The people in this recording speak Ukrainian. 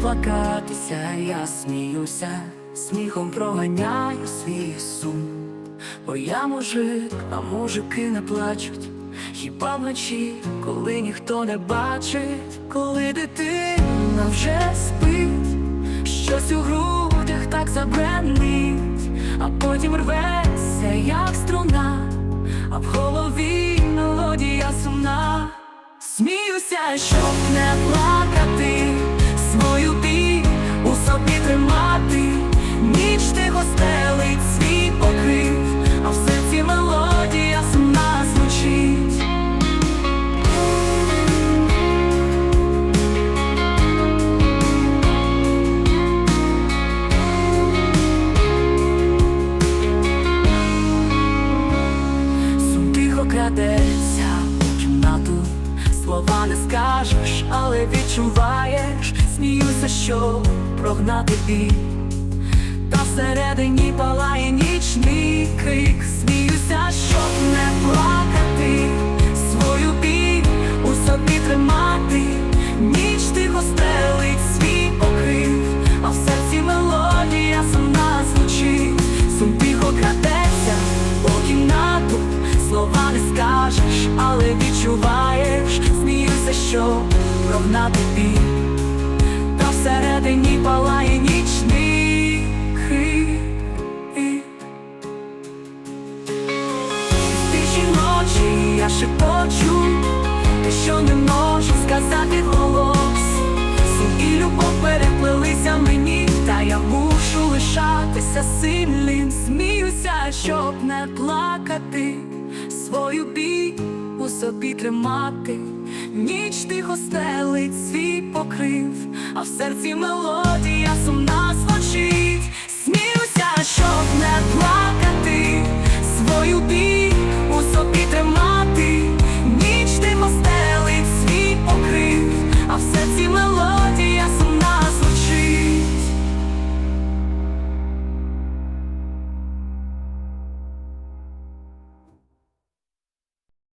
плакатися, я сміюся, сміхом проганяю свій сум. Бо я мужик, а мужики не плачуть. Хіба вночі, коли ніхто не бачить, коли дитина вже спить, щось у грудях так забренить, а потім рветься, як струна, а в голові мелодія сумна. Сміюся, щоб не крадеться кімнату, слова не скажеш, але відчуваєш, сміюся, що прогнати біль. Та всередині палає нічний крик, щоб прогнати біль та всередині палає нічний. В тиші ночі я шепочу, те, що не можу сказати голос. Сум і любов переплелися мені, та я мушу лишатися сильним. Сміюся, щоб не плакати, свою біль у собі тримати. Ніч тихо стелить свій покрив, а в серці мелодія сумна звучить.